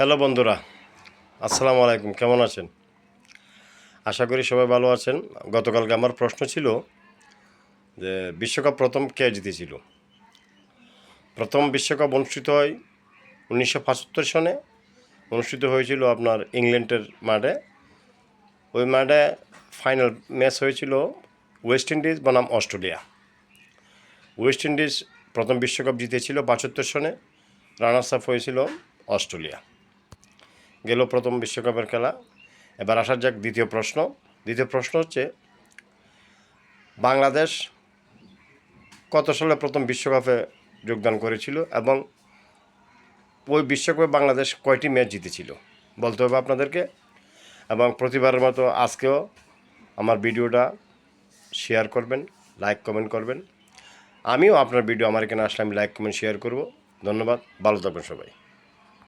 Hello বন্ধুরা, আসসালামু আলাইকুম, কেমন আছেন? আশা করি সবাই ভালো আছেন। গতকালকে আমার প্রশ্ন ছিল যে বিশ্বকাপ প্রথম কে জিতেছিল? প্রথম বিশ্বকাপ অনুষ্ঠিত হয় উনিশশো পঁচাত্তর সনে। অনুষ্ঠিত হয়েছিল আপনার ইংল্যান্ডের মাঠে। ওই মাঠে ফাইনাল ম্যাচ হয়েছিল ওয়েস্ট ইন্ডিজ বনাম অস্ট্রেলিয়া। ওয়েস্ট ইন্ডিজ প্রথম বিশ্বকাপ জিতেছিল পঁচাত্তর সনে, রানার্স আপ হয়েছিল অস্ট্রেলিয়া। গেল প্রথম বিশ্বকাপের খেলা। এবার আসা যাক দ্বিতীয় প্রশ্ন। দ্বিতীয় প্রশ্ন হচ্ছে, বাংলাদেশ কত সালে প্রথম বিশ্বকাপে যোগদান করেছিল এবং ওই বিশ্বকাপে বাংলাদেশ কয়টি ম্যাচ জিতেছিল? বলতে হবে আপনাদেরকে। এবং প্রতিবারের মতো আজকেও আমার ভিডিওটা শেয়ার করবেন, লাইক কমেন্ট করবেন। আমিও আপনার ভিডিও আমার এখানে আসলে আমি লাইক কমেন্ট শেয়ার করব। ধন্যবাদ, ভালো থাকবেন সবাই।